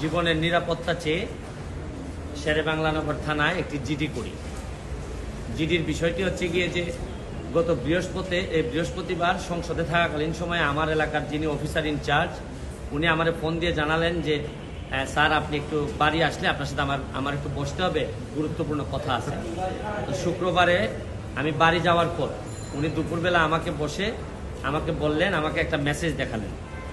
জীবনের নিরাপত্তা চেয়ে শেরে বাংলানগর থানায় একটি জিডি করি। জিডির বিষয়টি হচ্ছে গিয়ে যে গত বৃহস্পতি এই বৃহস্পতিবার সংসদে থাকাকালীন সময়ে আমার এলাকার যিনি অফিসার ইনচার্জ উনি আমার ফোন দিয়ে জানালেন যে "আহ, স্যার আপনি একটু বাড়ি আসলে আপনার সাথে আমার আমার একটু বসতে হবে গুরুত্বপূর্ণ কথা আছে। তো শুক্রবারে আমি বাড়ি যাওয়ার পর উনি দুপুরবেলা আমাকে বসে আমাকে বললেন আমাকে একটা মেসেজ দেখালেন।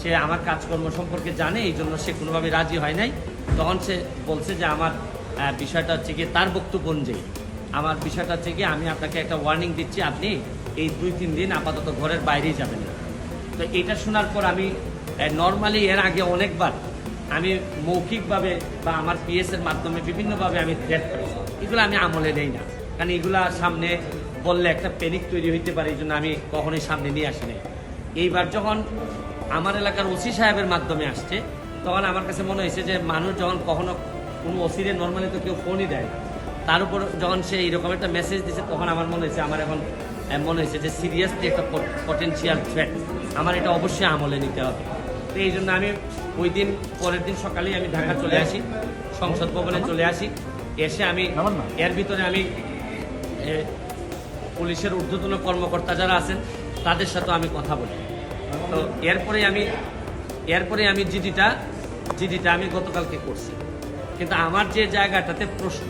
সে আমার কাজকর্ম সম্পর্কে জানে, এই জন্য সে কোনোভাবে রাজি হয় নাই। তখন সে বলছে যে আমার বিষয়টা হচ্ছে গিয়ে তার বক্তব্য অনুযায়ী। আমার বিষয়টা হচ্ছে গিয়ে আমি আপনাকে একটা ওয়ার্নিং দিচ্ছি, আপনি এই দুই তিন দিন আপাতত ঘরের বাইরেই যাবেন না। তো এটা শোনার পর আমি নর্মালি এর আগে অনেকবার আমি মৌখিকভাবে বা আমার পিএস এর মাধ্যমে বিভিন্নভাবে আমি থ্রেট করেছি। এগুলো আমি আমলে নেই না। কারণ এগুলা সামনে বললে একটা প্যানিক তৈরি হইতে পারে, এই জন্য আমি কখনোই সামনে নিয়ে আসি নাই। এইবার যখন আমার এলাকার ওসি সাহেবের মাধ্যমে আসছে। তখন আমার কাছে মনে হয়েছে যে মানুষ যখন কখনো কোনো ওসিরে নর্মালি তো কেউ ফোনই দেয় না। তার উপর যখন সে এইরকম একটা মেসেজ দিছে তখন আমার মনে হয়েছে আমার এখন মনে হয়েছে যে সিরিয়াসলি একটা পটেনশিয়াল থ্রেট আমার এটা অবশ্যই আমলে নিতে হবে। তো এই জন্য আমি ওই দিন পরের দিন সকালেই আমি ঢাকা চলে আসি সংসদ ভবনে চলে আসি। এসে আমি এর ভিতরে আমি পুলিশের ঊর্ধ্বতন কর্মকর্তা যারা আছেন তাদের সাথে আমি কথা বলি। তো এরপরে আমি এরপরে আমি জিডিটা জিডিটা আমি গতকালকে করছি। কিন্তু আমার যে জায়গাটাতে প্রশ্ন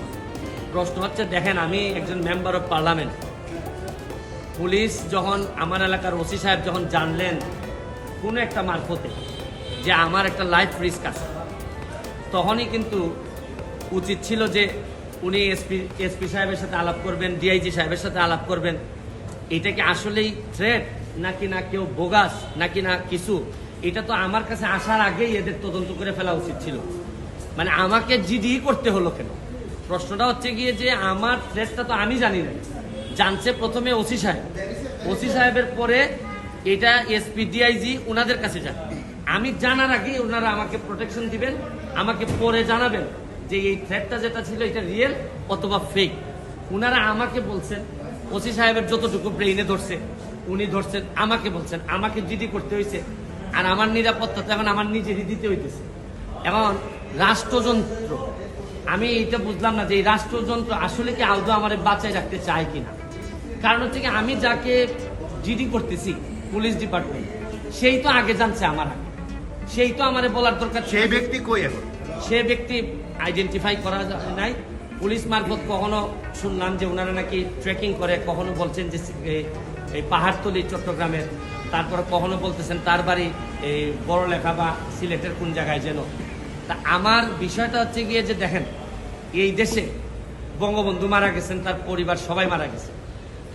প্রশ্ন হচ্ছে, দেখেন, আমি একজন মেম্বার অফ পার্লামেন্ট পুলিশ যখন আমার এলাকার ওসি সাহেব যখন জানলেন কোনো একটা মারফতে যে আমার একটা লাইফ রিস্ক আছে, তখনই কিন্তু উচিত ছিল যে উনি এসপি এসপি সাহেবের সাথে আলাপ করবেন ডিআইজি সাহেবের সাথে আলাপ করবেন। এটা কি আসলেই থ্রেট নাকি না কেউ বোগাস, নাকি না কিছু, এটা তো আমার কাছে আসার আগেই এদের তদন্ত করে ফেলা উচিত ছিল। মানে আমাকে জিডি করতে হলো কেন? প্রশ্নটা হচ্ছে গিয়ে যে আমার থ্রেটটা তো আমি জানি না। জানছে প্রথমে ওসি সাহেব। ওসি সাহেবের পরে এটা এসপি ডিআইজি ওনাদের কাছে যায় আমি জানার আগে ওনারা আমাকে প্রোটেকশন দিবেন, আমাকে পরে জানাবেন যে এই থ্রেটটা যেটা ছিল এটা রিয়েল অথবা ফেক ওনারা আমাকে বলছেন, ওসি সাহেবের যতটুকু ব্রেইনে ধরছে উনি ধরছেন আমাকে বলছেন আমাকে জিডি করতে হয়েছে আর আমার নিরাপত্তা তো এখন আমার নিজেরই দিতে হইতেছে। এখন রাষ্ট্রযন্ত্র আমি এইটা বুঝলাম না যে এই রাষ্ট্রযন্ত্র আসলে কি আদৌ আমার বাঁচায় রাখতে চায় কিনা। কারণ হচ্ছে কি আমি যাকে জিডি করতেছি পুলিশ ডিপার্টমেন্ট সেই তো আগে জানছে আমার আগে। সেই তো আমার বলার দরকার। সেই ব্যক্তি কই এখন? সে ব্যক্তি আইডেন্টিফাই করা যায় নাই। পুলিশ মারফত কখনো শুনলাম যে ওনারা নাকি ট্রেকিং করে কখনো বলছেন যে এই- পাহাড়তলি চট্টগ্রামের। তারপর কখনো বলতেছেন তার বাড়ি এই বড় লেখা বা সিলেটের কোন জায়গায় যেন। তা আমার বিষয়টা হচ্ছে গিয়ে যে দেখেন, এই দেশে বঙ্গবন্ধু মারা গেছেন, তার পরিবার সবাই মারা গেছে।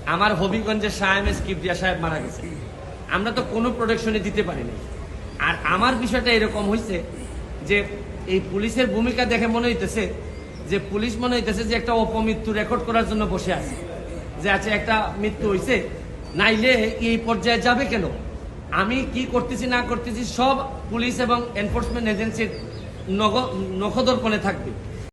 আমার হবিগঞ্জের এম এস কিবরিয়া সাহেব মারা গেছে। আমরা তো কোনো প্রোটেকশনে দিতে পারিনি আর আমার বিষয়টা এরকম হয়েছে যে এই পুলিশের ভূমিকা দেখে মনে হইতেছে যে পুলিশ মনে হইতেছে যে একটা অপমৃত্যু রেকর্ড করার জন্য বসে আছে। যে আছে একটা মৃত্যু হয়েছে নাইলে এই পর্যায়ে যাবে কেন? আমি কি করতেছি, না করতেছি সব পুলিশ এবং এনফোর্সমেন্ট এজেন্সির নখ- নখদর্পণে থাকবে।